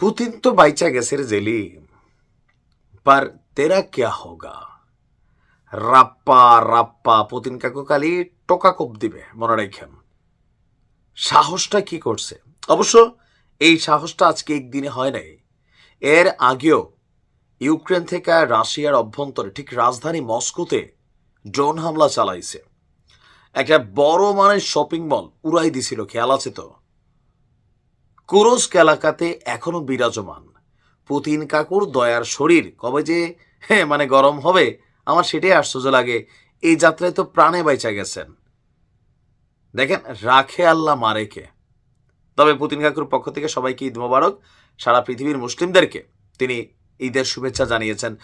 Putin তো বাইচা গেছের jelly পার তেরা কিয়া হোগা রাপ্পা রাপ্পা পুতিন কাকু কালি টোকা কোপ দিবে মনে রাখেন সাহসটা কি করছে অবশ্য এই সাহসটা আজকে একদিনে হয় নাই এর আগেও ইউক্রেন থেকে রাশিয়ার অভ্যন্তরে ঠিক রাজধানী মস্কোতে ড্রোন হামলা চালাইছে একটা বড় মানের শপিং মল উড়াই দিছিল খেয়াল আছে তো কুরস্ক এলাকাতে এখনও বিরাজমান। পুতিন কাকুর দয়ার শরীর, কবে যে হ্যাঁ মানে গরম হবে, আমার সেটাই আশ্চর্য লাগে। এই যাত্রায় তো প্রাণে বাইচা গেছেন। দেখেন, রাখে আল্লাহ মারেকে তবে পুতিন কাকুর পক্ষ থেকে সবাইকে ঈদ মোবারক, সারা পৃথিবীর মুসলিমদেরকে তিনি ঈদের শুভেচ্ছা জানিয়েছেন।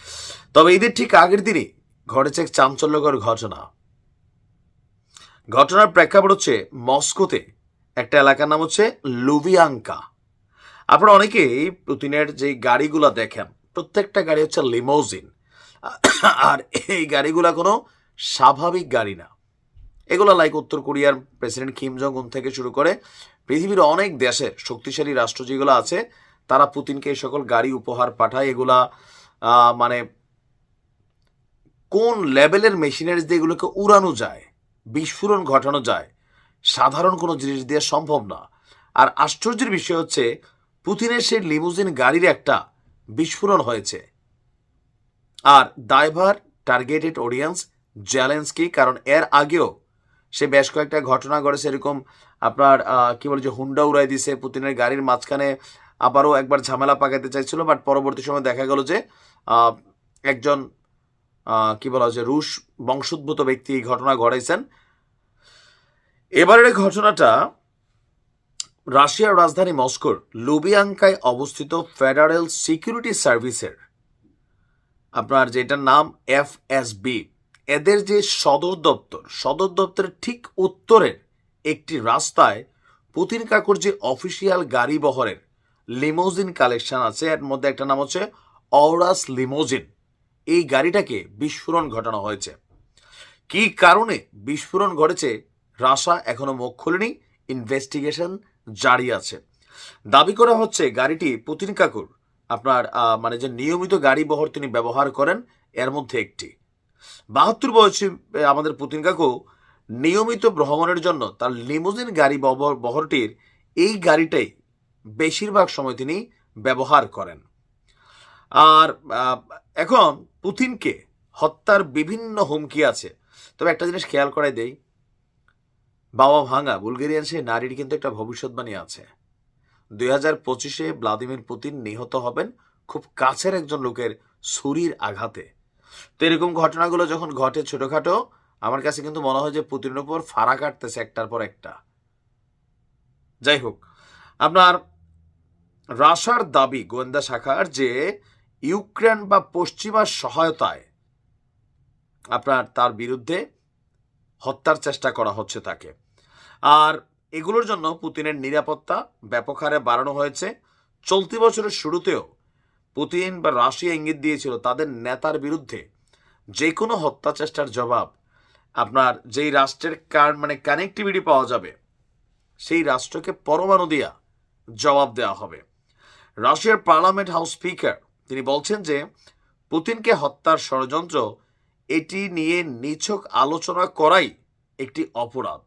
তবে ঈদের ঠিক আগের দিনই ঘটেছে এক চাঞ্চল্যকর ঘটনা। ঘটনার প্রেক্ষাপট হচ্ছে মস্কোতে একটা এলাকার নাম হচ্ছে লুভিয়াঙ্কা আপনারা অনেকেই পুতিনের যে গাড়িগুলো দেখেন, প্রত্যেকটা গাড়ি হচ্ছে লিমোজিন আর এই গাড়িগুলো কোনো স্বাভাবিক গাড়ি না। এগুলো লাইক উত্তর কোরিয়ার প্রেসিডেন্ট কিম জং উন থেকে শুরু করে পৃথিবীর অনেক দেশের শক্তিশালী রাষ্ট্র যেগুলো আছে, তারা পুতিনকে এই সকল গাড়ি উপহার পাঠায়। এগুলা মানে কোন লেভেলের মেশিনারিজ দিয়ে এগুলোকে উড়ানো যায়, বিস্ফোরণ ঘটানো যায় সাধারণ কোনো জিনিস দিয়ে সম্ভব না। আর আশ্চর্যের বিষয় হচ্ছে, পুতিনের সেই লিমুজিন গাড়ির একটা বিস্ফোরণ হয়েছে। আর দায়ভার, টার্গেটেড অডিয়েন্স জ্যালেন্সকি, কারণ এর আগেও সে বেশ কয়েকটা ঘটনা ঘটেছে, এরকম আপনার কি বলে যে হুন্ডা উড়াই দিছে পুতিনের গাড়ির মাঝখানে, আবারও একবার ঝামেলা পাকাতে চাইছিল বাট পরবর্তী সময় দেখা গেল যে একজন কি বলা যে রুশ বংশোদ্ভূত ব্যক্তি এই ঘটনা ঘটাইছেন। এবারের ঘটনাটা রাশিয়ার রাজধানী মস্কোর লুবিয়াঙ্কায় অবস্থিত ফেডারেল সিকিউরিটি সার্ভিসের, আপনার যেটার নাম এফএসবি, এদের যে সদর দপ্তর, সদর দপ্তরের ঠিক উত্তরের একটি রাস্তায় পুতিন কাকুর যে অফিসিয়াল গাড়ি বহরের লিমোজিন কালেকশন আছে, এর মধ্যে একটা নাম হচ্ছে অরাস লিমোজিন। এই গাড়িটাকে বিস্ফোরণ ঘটানো হয়েছে। কি কারণে বিস্ফোরণ ঘটেছে রাশা এখনও মুখ খুলেনি ইনভেস্টিগেশন জারি আছে। দাবি করা হচ্ছে গাড়িটি পুতিন কাকুর, আপনার মানে যে নিয়মিত গাড়ি বহর তিনি ব্যবহার করেন, এর মধ্যে একটি। বাহাত্তর বয়সী আমাদের পুতিন কাকু নিয়মিত ভ্রমণের জন্য তার লিমোজিন গাড়ি বহর- বহরটির এই গাড়িটাই বেশিরভাগ সময় তিনি ব্যবহার করেন। আর এখন পুতিনকে হত্যার বিভিন্ন হুমকি আছে। তবে একটা জিনিস খেয়াল করাই দেই বাবা ভাঙা বুলগেরিয়ান সেই নারীর কিন্তু একটা ভবিষ্যৎবাণী আছে। দুই হাজার পঁচিশে ভ্লাদিমির পুতিন নিহত হবেন খুব কাছের একজন লোকের ছুরির আঘাতে। তো এরকম ঘটনাগুলো যখন ঘটে ছোটখাটো, আমার কাছে কিন্তু মনে হয় যে পুতিনের উপর ফাড়া কাটতেছে একটার পর একটা। যাই হোক, আপনার রাশার দাবি গোয়েন্দা শাখার যে ইউক্রেন বা পশ্চিমার সহায়তায় আপনার তার বিরুদ্ধে হত্যার চেষ্টা করা হচ্ছে তাকে। আর এগুলোর জন্য পুতিনের নিরাপত্তা ব্যাপক হারে বাড়ানো হয়েছে। চলতি বছরের শুরুতেও পুতিন বা রাশিয়া ইঙ্গিত দিয়েছিল তাদের নেতার বিরুদ্ধে যে কোনো হত্যা চেষ্টার জবাব। আপনার যেই রাষ্ট্রের কার মানে কানেক্টিভিটি পাওয়া যাবে, সেই রাষ্ট্রকে পরমাণু দিয়া জবাব দেওয়া হবে। রাশিয়ার পার্লামেন্ট হাউস স্পিকার, তিনি বলছেন যে পুতিনকে হত্যার ষড়যন্ত্র এটি নিয়ে নিছক আলোচনা করাই একটি অপরাধ।